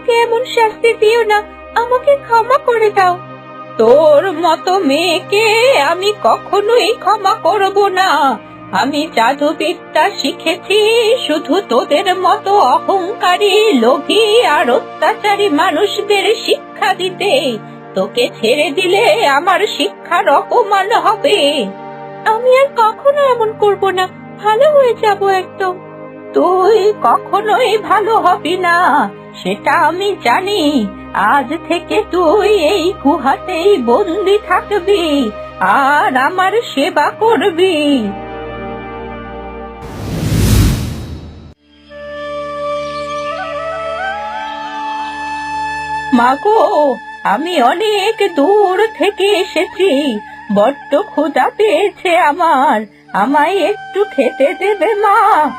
আমাকে এমন শাস্তি দিও না, আমাকে ক্ষমা করে দাও। তোর মতো মেয়েকে আমি কখনোই ক্ষমা করব না। আমি জাদুবিদ্যা শিখেছি, শুধু তোদের মতো অহংকারী, লোভী আর অত্যাচারী মানুষদের শিক্ষা দিতে। তোকে ছেড়ে দিলে আমার শিক্ষার অপমান হবে। আমি আর কখনো এমন করব না, ভালো হয়ে যাব একদম। তুই কখনোই ভালো হবি না। সেটা আমি জানি। আজ থেকে তুই এই গুহাতেই বন্দি থাকবি আর আমার সেবা করবি। মাগো, আমি অনেক দূর থেকে এসেছি। বড্ড ক্ষুধা পেয়েছে আমার। আমায় একটু খেতে দেবে মা।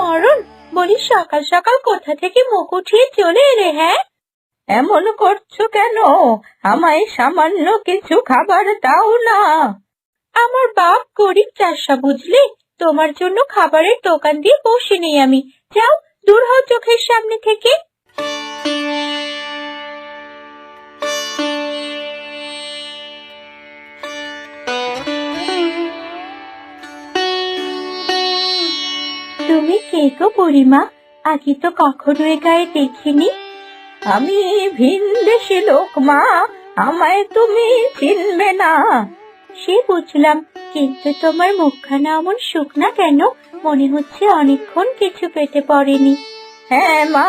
মরণ বলি সকাল সকাল কোথা থেকে মুখ উঠিয়ে চলে এলে হ্যাঁ? এমন করছ কেন? আমায় সামান্য কিছু খাবার দাও না। আমার বাপ গরিব চাষা বুঝলে? তোমার জন্য খাবারের দোকান দিয়ে বসে নেই আমি। যাও দূর হও চোখের সামনে থেকে। তুমি কে গো বুড়িমা? আগে তো কখনো এ দেখিনি। আমি ভিন দেশি লোক মা, আমায় তুমি চিনবে না। সে বুঝলাম, কিন্তু তোমার মুখখানা এমন শুকনা কেন? মনে হচ্ছে অনেকক্ষণ কিছু পেটে পড়েনি। হ্যাঁ মা,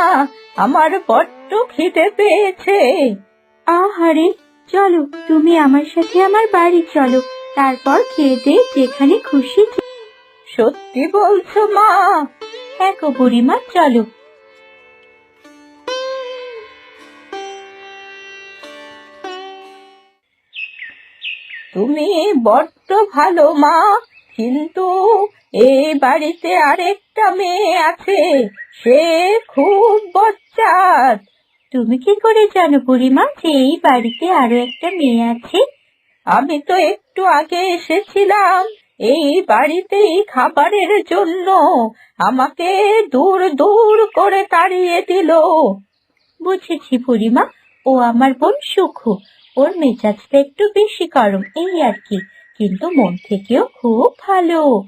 আমার বড্ড খিদে পেয়েছে। আহারে, চলো, তুমি আমার সাথে আমার বাড়ি চলো। তারপর খেয়ে দিয়ে যেখানে খুশি সত্যি বলছো মা? গো বুড়িমা, চলো। তুমি বড্ড ভালো মা, কিন্তু এই বাড়িতে আরেকটা মেয়ে আছে, সে খুব বচ্চাত তুমি কি করে জানো বুড়িমা, যে এই বাড়িতে আরও একটা মেয়ে আছে? আমি তো একটু আগে এসেছিলাম। এই বাড়িতেই খাবারের জন্য আমাকে দূর দূর করে তাড়িয়ে দিল। বুঝেছি বুড়িমা, ও আমার বোন সুখ। ওর মেজাজটা একটু বেশি গরম, এই আর কি। কিন্তু মন থেকেও খুব ভালো।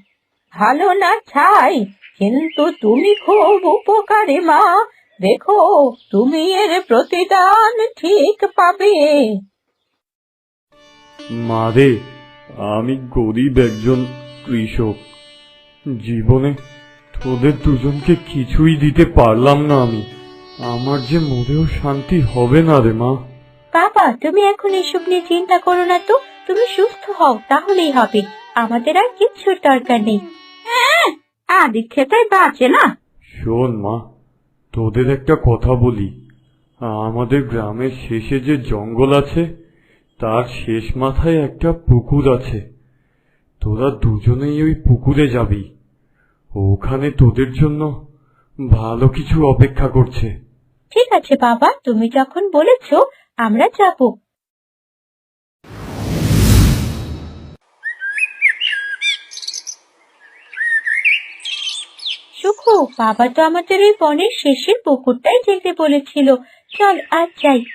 ভালো না ছাই, কিন্তু তুমি খুব উপকারী মা। দেখো, তুমি এর প্রতিদান ঠিক পাবে। মারে আমি গরিব একজন কৃষক। জীবনে তোদের দুজনকে কিছুই দিতে পারলাম না আমি। আমার যে মনেও শান্তি হবে না রে মা। বাবা তুমি এখন এসব নিয়ে চিন্তা করো না তো। তুমি সুস্থ হও তাহলেই হবে। আমাদের আর কিচ্ছুর দরকার নেই। হ্যাঁ আদি খেতায় বাঁচে না। শোন মা তোদের একটা কথা বলি। আমাদের গ্রামের শেষে যে জঙ্গল আছে তার শেষ মাথায় একটা পুকুর আছে। তোরা দুজনেই ওই পুকুরে যাবি। ওখানে তোদের জন্য ভালো কিছু অপেক্ষা করছে। ঠিক আছে বাবা, তুমি যখন বলেছ, আমরা যাব। বাবা তো আমাদের ওই বনের শেষের পুকুরটাই যেতে বলেছিল। চল আজ যাই।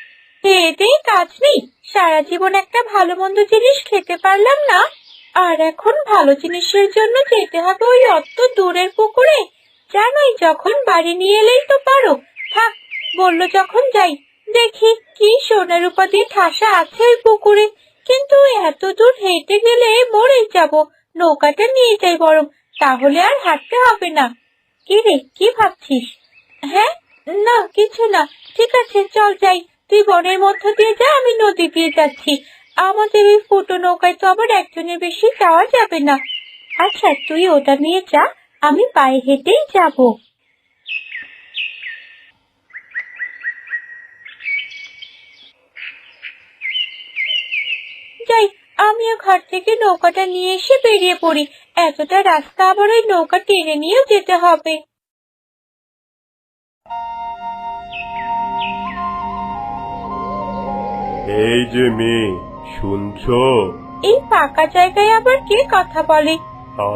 এতেই কাজ নেই। সারা জীবন একটা ভালো মন্দ জিনিস খেতে পারলাম না। আর এখন ভালো জিনিসের জন্য যেতে হবে ওই অত দূরের পুকুরে। জানোই যখন বাড়ি নিয়ে এলেই তো পারো। থাক, বলল যখন যাই। দেখি কি সোনার রূপা দিয়ে ঠাসা আছে ওই পুকুরে। কিন্তু এত দূর হেঁটে গেলে মরেই যাব। নৌকাটা নিয়ে যাই বরং, তাহলে আর হাঁটতে হবে না। কি রে, কি ভাবছিস? হ্যাঁ? না, কিছু না। ঠিক আছে, চল যাই। তুই বনের মধ্য দিয়ে যা, আমি নদী দিয়ে যাচ্ছি। আমাদের এই ফুটো নৌকায় তো আবার একজনের বেশি যাওয়া যাবে না। আচ্ছা তুই ওটা নিয়ে যা, আমি পায়ে হেঁটেই যাব। যাই, আমিও ঘর থেকে নৌকাটা নিয়ে এসে বেরিয়ে পড়ি। এতটা রাস্তা আবার ওই নৌকা টেনে নিয়েও যেতে হবে। এই যে মেয়ে শুনছো? এই ফাঁকা জায়গায় আবার কে কথা বলে?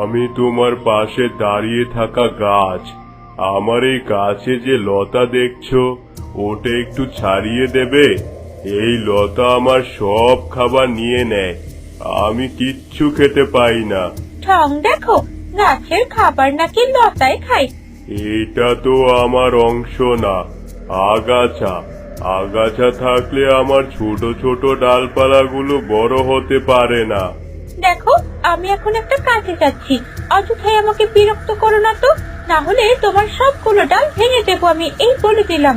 আমি তোমার পাশে দাঁড়িয়ে থাকা গাছ। আমার এই গাছে যে লতা দেখছ ওটা একটু ছাড়িয়ে দেবে। এই লতা আমার সব খাবার নিয়ে নেয়। আমি কিচ্ছু খেতে পাই না। ঠং দেখো গাছের খাবার নাকি লতায় খায়। এটা তো আমার অংশ না আগাছা। আগাছা থাকলে আমার ছোট ছোট ডালপালাগুলো বড় হতে পারে না। দেখো আমি এখন একটা কাজে যাচ্ছি। অযথাই আমাকে বিরক্ত করো না তো। না হলে তোমার সবগুলো ডাল ভেঙে দেবো আমি এই বলে দিলাম।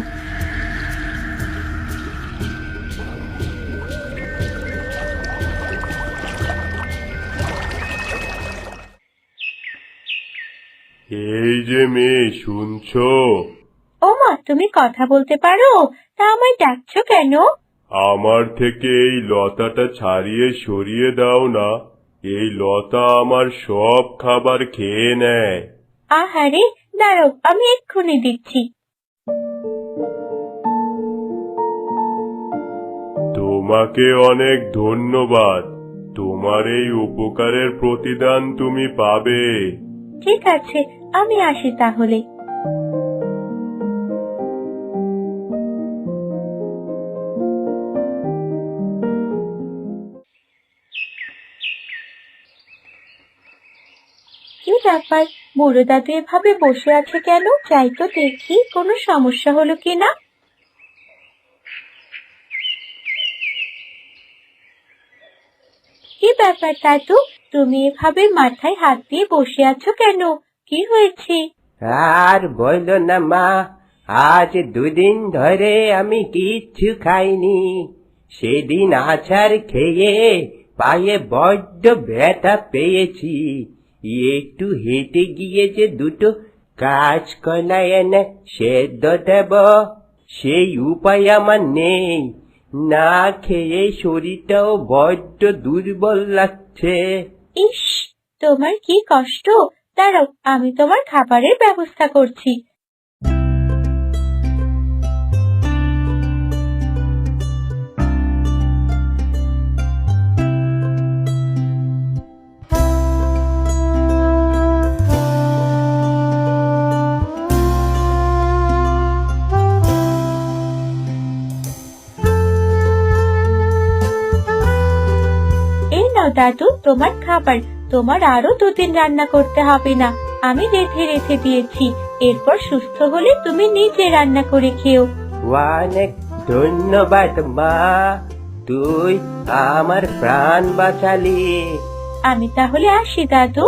এই যে মেয়ে শুনছো? ও মা তুমি কথা বলতে পারো? তা আমায় ডাকছো কেন? আমার থেকে এই লতাটা ছাড়িয়ে সরিয়ে দাও না। এই লতা আমার সব খাবার খেয়ে নেয়। আহারে দাঁড়াও আমি এক্ষুনি দিচ্ছি। তোমাকে অনেক ধন্যবাদ। তোমার এই উপকারের প্রতিদান তুমি পাবে। ঠিক আছে আমি আসি তাহলে। ব্যাপার বুড়ো দাদু এভাবে বসে আছে কেন? যাই তো দেখি, কোনো সমস্যা হলো কিনা কি ব্যাপার দাদু? তুমি এভাবে মাথায় হাত দিয়ে বসে আছো কেন? কি হয়েছে? আর বলল না মা, আজ দুদিন ধরে আমি কিচ্ছু খাইনি। সেদিন আচার খেয়ে পায়ে বড্ড ব্যথা পেয়েছি। একটু হেঁটে গিয়ে যে দুটো কাঁচকলা এনে সেদ্ধ দেব, সেই উপায় আমার নেই। না খেয়ে শরীরটাও বড্ড দুর্বল লাগছে। ইস, তোমার কি কষ্ট? দাঁড়াও, আমি তোমার খাবারের ব্যবস্থা করছি। দাদু তোমার খাবার। তোমার আরও দুদিন রান্না করতে হবে না। আমি রেঁধে রেঁধে দিয়েছি। এরপর সুস্থ হলে তুমি নিজে রান্না করে খেও। অনেক ধন্যবাদ মা। তুই আমার প্রাণ বাঁচালি। আমি তাহলে আসি দাদু।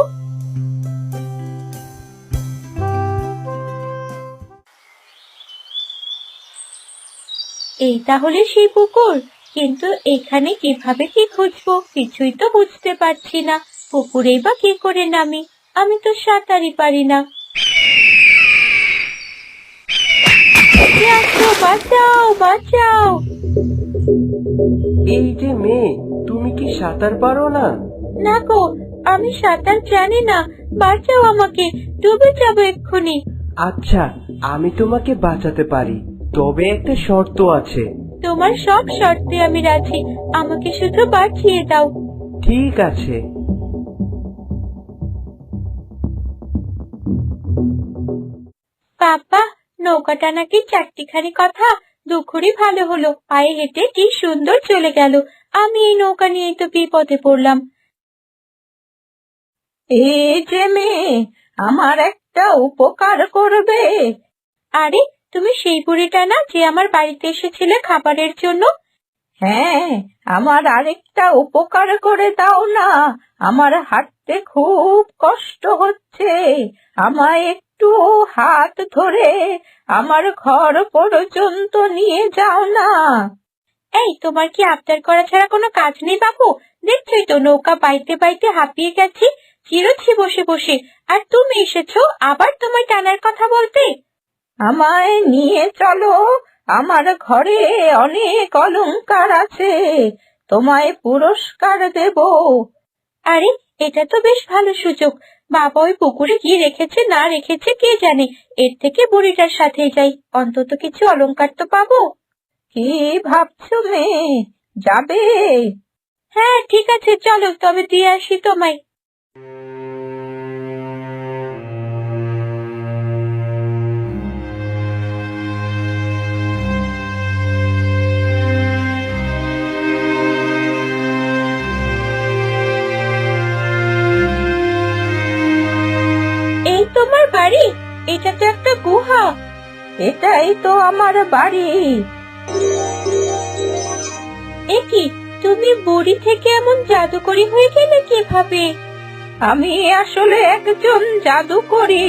এই তাহলে সেই পুকুর। কিন্তু এখানে কীভাবে কি খুঁজবো কিছুই তো বুঝতে পারছি না। পুকুরে বা কি করে নামি? আমি তো সাঁতারই পারি না। বাঁচাও বাঁচাও। এই যে মেয়ে তুমি কি সাঁতার পারো না? না গো আমি সাঁতার জানি না। বাঁচাও আমাকে ডুবে যাব এক্ষুনি। আচ্ছা আমি তোমাকে বাঁচাতে পারি তবে একটা শর্ত আছে। তোমার সব শর্তে আমি রাজি। আমাকে শুধু বাঁচিয়ে দাও। ঠিক আছে। বাবা নৌকাটা নাকি চারটিখানি কথা। দুখুরি ভালো হলো। পায়ে হেঁটে কি সুন্দর চলে গেল। আমি এই নৌকা নিয়েই তো বিপদে পড়লাম। এই যে মেয়ে আমার একটা উপকার করবে। আরে তুমি সেই বুড়িটা না যে আমার বাড়িতে এসেছিলে খাবারের জন্য? হ্যাঁ আমার আরেকটা উপকার করে দাও না। আমার হাঁটতে খুব কষ্ট হচ্ছে। আমায় একটু হাত ধরে আমার ঘর পর্যন্ত নিয়ে যাও না। এই তোমার কি আবদার করা ছাড়া কোনো কাজ নেই বাবু? দেখছোই তো নৌকা বাইতে বাইতে হাঁপিয়ে গেছি চিরছি বসে বসে। আর তুমি এসেছ আবার তোমায় টানার কথা বলতে? আমায় নিয়ে চলো। আমার ঘরে অনেক অলংকার আছে। তোমায় পুরস্কার দেব। আরে, এটা তো বেশ ভালো সুযোগ। বাবা ওই পুকুরে কি রেখেছে, না রেখেছে কে জানে? এর থেকে বুড়িটার সাথে যাই। অন্তত কিছু অলংকার তো পাবো। কি ভাবছ মেয়ে? যাবে? হ্যাঁ ঠিক আছে। চলো, তবে দিয়ে আসি তোমায়। এটাই তো আমার বাড়ি। এ কি, তুমি বুড়ি থেকে এমন জাদুকরি হয়ে গেলে কীভাবে? আমি আসলে একজন জাদুকরি,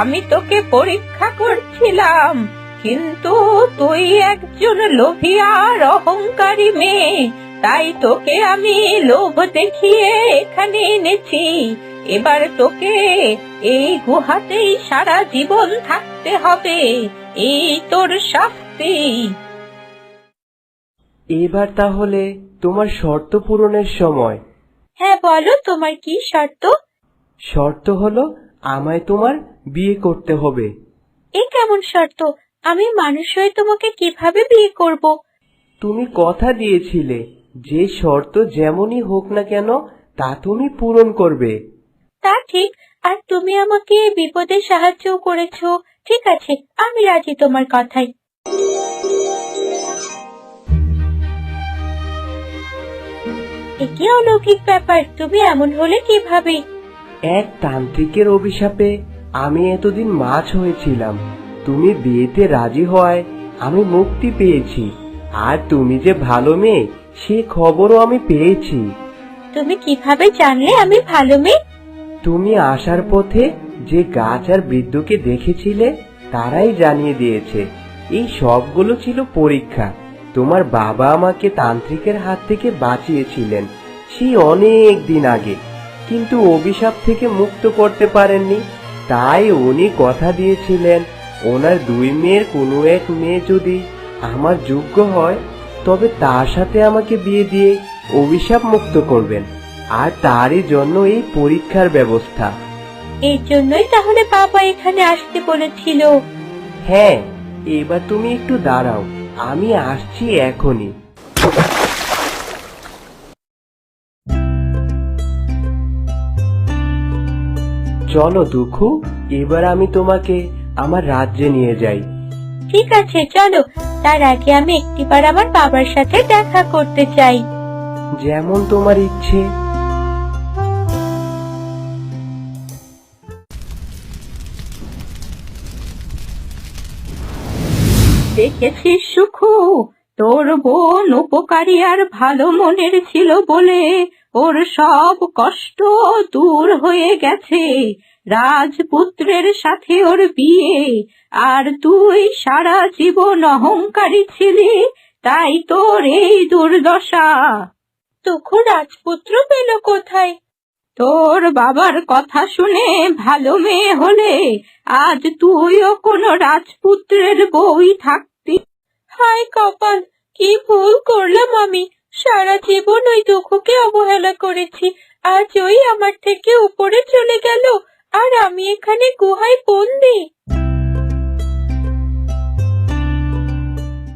আমি তোকে পরীক্ষা করছিলাম, কিন্তু তুই একজন লোভী আর অহংকারী মেয়ে, তাই তোকে আমি লোভ দেখিয়ে এখানে এনেছি। এবার তোকে এই গুহাতেই সারা জীবন থাকতে হবে। এই তোর শাস্তি। এবার তাহলে তোমার শর্ত পূরণের সময়। হ্যাঁ বলো তোমার কি শর্ত? শর্ত হলো আমায় তোমার বিয়ে করতে হবে। এ কেমন শর্ত? আমি মানুষ হয়ে তোমাকে কীভাবে বিয়ে করব? তুমি কথা দিয়েছিলে যে শর্ত যেমনই হোক না কেন তা তুমি পূরণ করবে। তা ঠিক। আর তুমি আমাকে বিপদে সাহায্য করেছ। ঠিক আছে আমি রাজি তোমার কথাই। এ কি অলৌকিক ব্যাপার তুমি এমন হলে কীভাবে? এক তান্ত্রিকের অভিশাপে আমি এতদিন মাছ হয়েছিলাম। তুমি বিয়েতে রাজি হওয়ায় আমি মুক্তি পেয়েছি। আর তুমি যে ভালো মেয়ে সে খবরও আমি পেয়েছি। তুমি কীভাবে জানলে আমি ভালো মেয়ে? তুমি আসার পথে যে গাছ আর বৃদ্ধকে দেখেছিলে, তারাই জানিয়ে দিয়েছে, এই সবগুলো ছিল পরীক্ষা। তোমার বাবা আমাকে তান্ত্রিকের হাত থেকে বাঁচিয়েছিলেন সেই অনেক দিন আগে, কিন্তু অভিশাপ থেকে মুক্ত করতে পারেননি। তাই উনি কথা দিয়েছিলেন, ওনার দুই মেয়ের কোনো এক মেয়ে যদি আমার যোগ্য হয়, তবে তার সাথে আমাকে বিয়ে দিয়ে অভিশাপ মুক্ত করবেন। আর তারই জন্য এই পরীক্ষার ব্যবস্থা। এই জন্যই তাহলে বাবা এখানে আসতে বলেছিল। হ্যাঁ এবার তুমি একটু দাঁড়াও আমি আসছি এখনই। চলো দুঃখু এবার আমি তোমাকে আমার রাজ্যে নিয়ে যাই। ঠিক আছে চলো। তার আগে আমি একটিবার আমার বাবার সাথে দেখা করতে চাই। যেমন তোমার ইচ্ছে। দেখেছিস সুখু? তোর বোন উপকারী আর ভালো মনের ছিল বলে ওর সব কষ্ট দূর হয়ে গেছে। রাজপুত্রের সাথে ওর বিয়ে, আর তুই সারা জীবন অহংকারী ছিলি, তাই তোর এই দুর্দশা। তখন রাজপুত্র পেল কোথায়? তোর বাবার কথা শুনে ভালো মেয়ে হলে আজ তুইও কোনো রাজপুত্রের বই থাকতি। হায় কপাল, কি ভুল করলাম আমি। সারা জীবন ওই দুঃখকে অবহেলা করেছি। আজ ওই আমার থেকে উপরে চলে গেল, আর আমি এখানে গুহায় বন্দি।